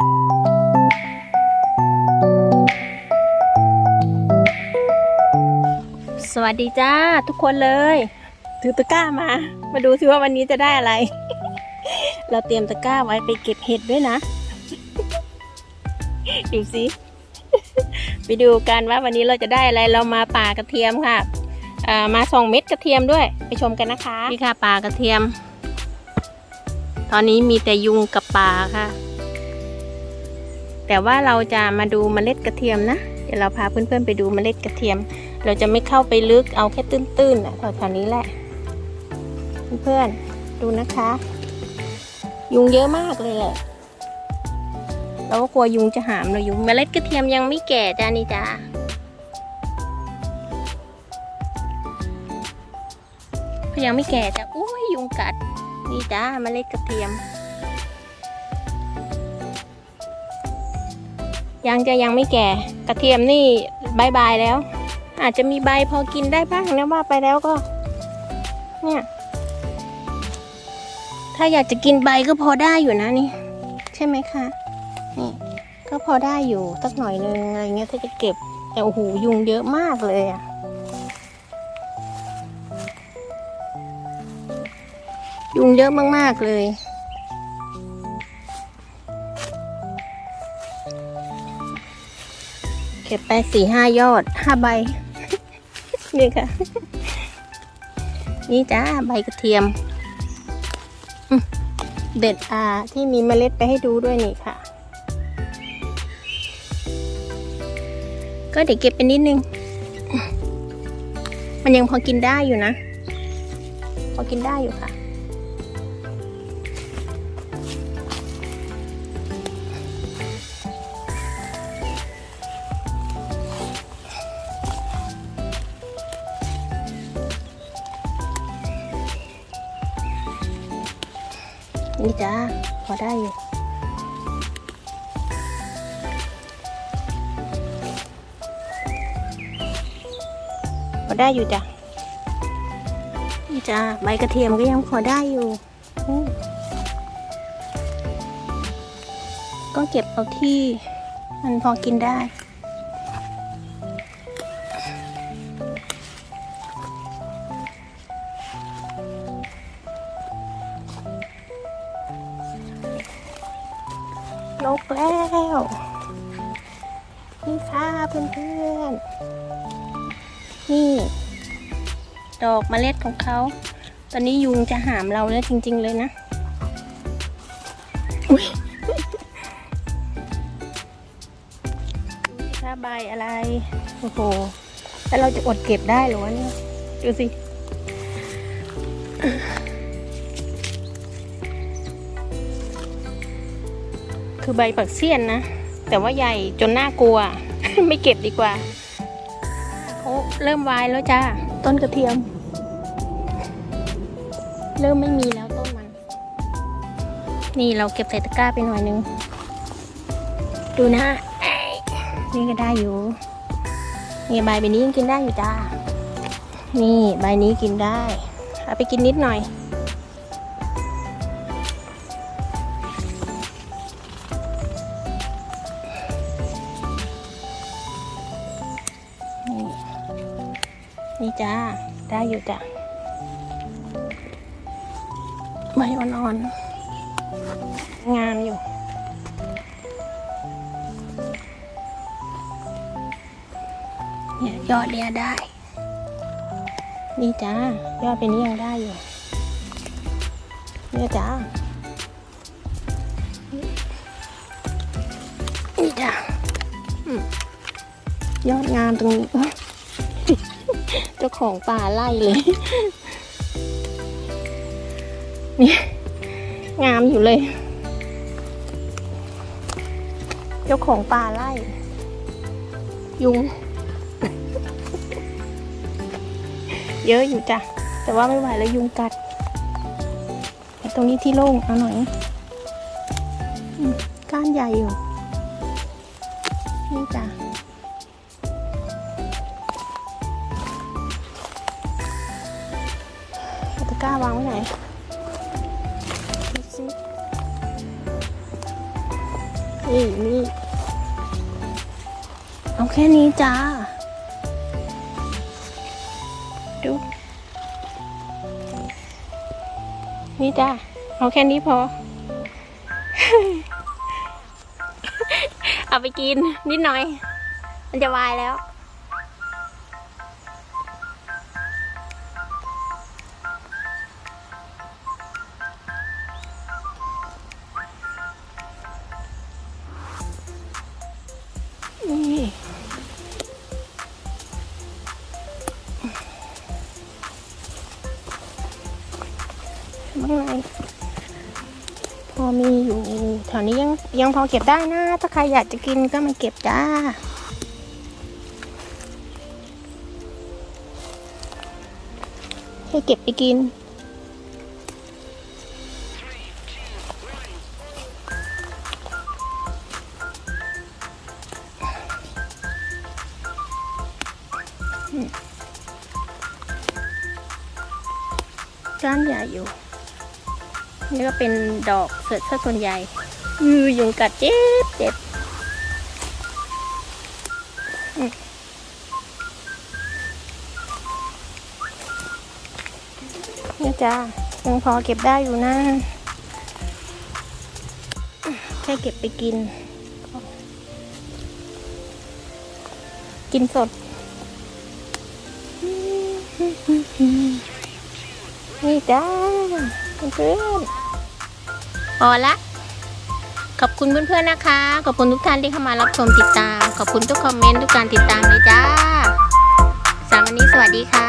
สวัสดีจ้าทุกคนเลย ถือตะกร้ามา มาดูสิว่าวันนี้จะได้อะไร เราเตรียมตะกร้าไว้ไปเก็บเห็ดด้วยนะ ดูสิไปดูกันว่าวันนี้เราจะได้อะไรเรามาป่ากระเทียมค่ะมาสองเม็ดกระเทียมด้วย ไปชมกันนะคะนี่ค่ะป่ากระเทียม ตอนนี้มีแต่ยุงกับป่าค่ะ แต่ว่าเราจะมาดูเมล็ดกระเทียมนะ เดี๋ยวเราพาเพื่อนๆไปดูเมล็ดกระเทียม เราจะไม่เข้าไปลึกเอาแค่ตื้นๆนะแถวๆนี้แหละ เพื่อนๆดูนะคะ ยุงเยอะมากเลยแหละเราก็กลัวยุงจะหามเรายุงเมล็ดกระเทียมยังไม่แก่จ้านี่จ้าเขายังไม่แก่จ้ะอุ้ยยุงกัดนี่จ้าเมล็ดกระเทียม ยังจะยังไม่แก่ กระเทียมนี่บายบายแล้ว อาจจะมีใบพอกินได้บ้างนะว่าไปแล้วก็ เนี่ย ถ้าอยากจะกินใบก็พอได้อยู่นะนี่ ใช่ไหมคะนี่ก็พอได้อยู่สักหน่อยนึงอะไรเงี้ยถ้าจะเก็บแต่โอ้โหยุงเยอะมากเลยอะยุงเยอะมากๆเลย เก็บไปสี่ห้ายอดห้าใบ นี่ค่ะ นี่จ้าใบกระเทียม เด็ดอ่าที่มีเมล็ดไปให้ดูด้วยนี่ค่ะ ก็เดี๋ยวเก็บไปนิดนึง มันยังพอกินได้อยู่นะ พอกินได้อยู่ค่ะ นี่จ้าพอได้อยู่พอได้อยู่จ้ะนี่จ้าใบกระเทียมก็ยังพอได้อยู่ ก็เก็บเอาที่ มันพอกินได้ นกแล้ว นี่ค่ะเพื่อนๆ นี่ ดอกเมล็ดของเขา ตอนนี้ยุงจะหามเราแล้วจริง ๆ เลยนะ อุ๊ยดูสิคะใบอะไร โอ้โหแล้วเราจะอดเก็บได้หรอวะเนี่ย ดูสิ คือใบปักเสี้ยนนะ แต่ว่าใหญ่จนน่ากลัว ไม่เก็บดีกว่าเขาเริ่มวายแล้วจ้า ต้นกระเทียม เริ่มไม่มีแล้วต้นมัน นี่เราเก็บใส่ตะกร้าไปหน่อยนึง ดูนะ นี่ก็ได้อยู่ นี่ใบใบนี้ยังกินได้อยู่จ้า นี่ใบนี้กินได้ เอาไปกินนิดหน่อย นี่จ้า ได้อยู่จ้ะใบอ่อนๆ งามอยู่ เนี่ยยอดเดียได้ นี่จ้า ยอดเป็นนี้ยังได้อยู่ เนี่ยจ้า นี่จ้ายอดงามตรงนี้ เจ้าของป่าไล่เลย นี่ งามอยู่เลย เจ้าของป่าไล่ ยุง เยอะอยู่จ้ะ แต่ว่าไม่ไหวแล้วยุงกัด ตรงนี้ที่โล่งเอาหน่อยก้านใหญ่อยู่ นี่จ้ะ ตะกร้าวางไว้ไหนดูสินี่นี่เอาแค่นี้จ้า ดู นี่จ้าเอาแค่นี้พอ เอาไปกินนิดหน่อย มันจะวายแล้ว วนี้ยังยังพอเก็บได้นะ ถ้าใครอยากจะกินก็มาเก็บจ้าให้เก็บไปกิน ก้านใหญ่อยู่ นี่ก็เป็นดอกเสือซะส่วนใหญ่ อือยุงกัดเจ็บเจ็บนี่จ้ายังพอเก็บได้อยู่นะ แค่เก็บไปกิน กินสด นี่จ้าเพื่อนพอละ ขอบคุณเพื่อนๆนะคะ ขอบคุณทุกท่านที่เข้ามารับชมติดตาม ขอบคุณทุกคอมเมนต์ทุกการติดตามเลยจ้าสามวันนี้สวัสดีค่ะ